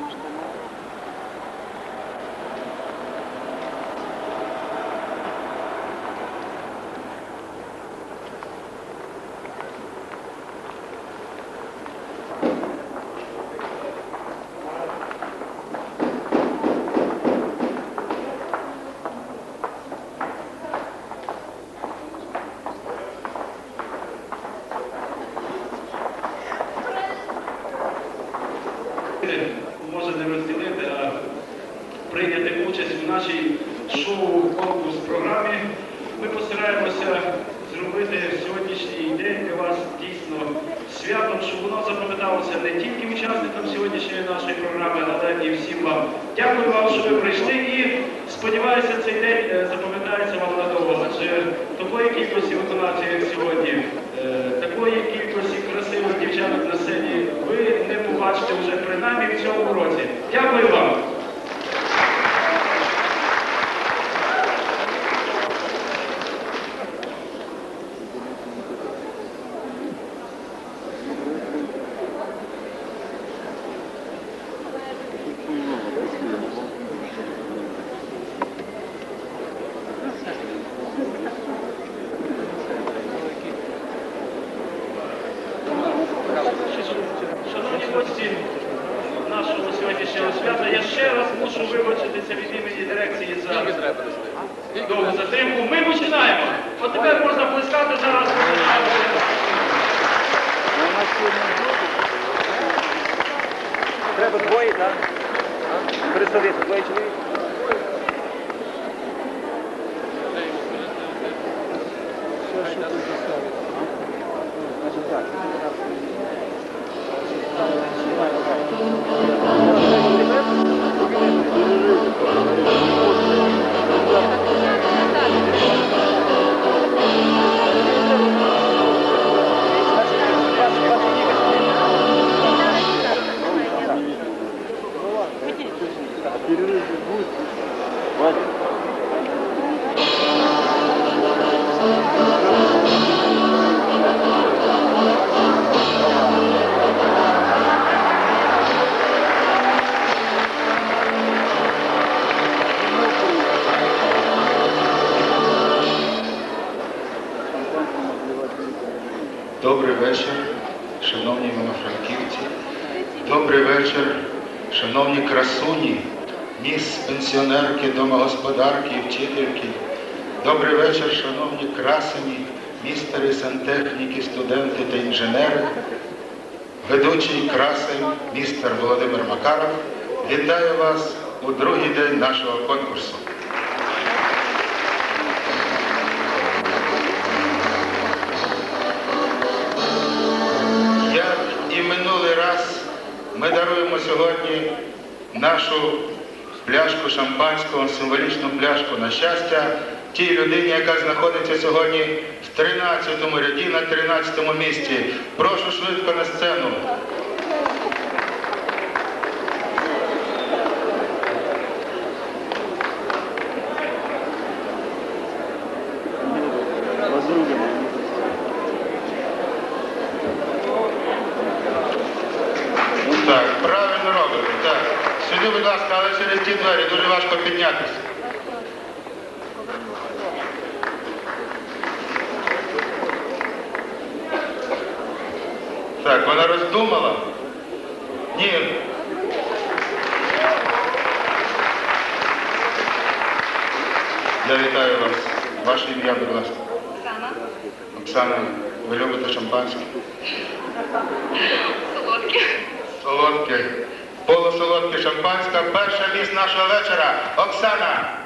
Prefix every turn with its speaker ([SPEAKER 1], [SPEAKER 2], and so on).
[SPEAKER 1] Thank you. Прийняти участь у нашій шоу-конкурс програмі. Ми постараємося зробити сьогоднішній день для вас дійсно святом, щоб воно запам'яталося не тільки учасникам сьогоднішньої нашої програми, але і всім вам. Дякую вам, що ви прийшли і сподіваюся, цей день е, запам'ятається вам надовго. Адже такої кількості виконавців, як сьогодні, е, такої кількості красивих дівчаток на сцені ви не побачите вже принаймні в цьому році. Дякую вам. Шановні гості нашого свята, я ще раз мушу вибачитися від імені дирекції за довгу затримку. Ми починаємо. От тепер можна плескати зараз.
[SPEAKER 2] Треба двоє, так? Присадити, двоє чоловік. Значить так.
[SPEAKER 3] Добрий вечір, шановні івано-франківці. Добрий вечір, шановні красуні, міс пенсіонерки, домогосподарки і вчительки. Добрий вечір, шановні красені, містери сантехніки, студенти та інженери. Ведучий красень містер Володимир Макаров. Вітаю вас у другий день нашого конкурсу. Як і минулий раз, ми даруємо сьогодні нашу пляшку шампанського, символічну пляшку на щастя тій людині, яка знаходиться сьогодні в 13-му ряді на 13-му місці. Прошу швидко на сцену. Так, правильно робите. Так. Сюди, будь ласка, але через ті двері дуже важко піднятися. Так, вона роздумала? Ні. Я вітаю вас. Ваше ім'я, будь ласка.
[SPEAKER 4] Оксана.
[SPEAKER 3] Оксана, ви любите шампанське?
[SPEAKER 4] Солодке.
[SPEAKER 3] Солодке. Полусолодке шампанське. Перша міс нашого вечора. Оксана.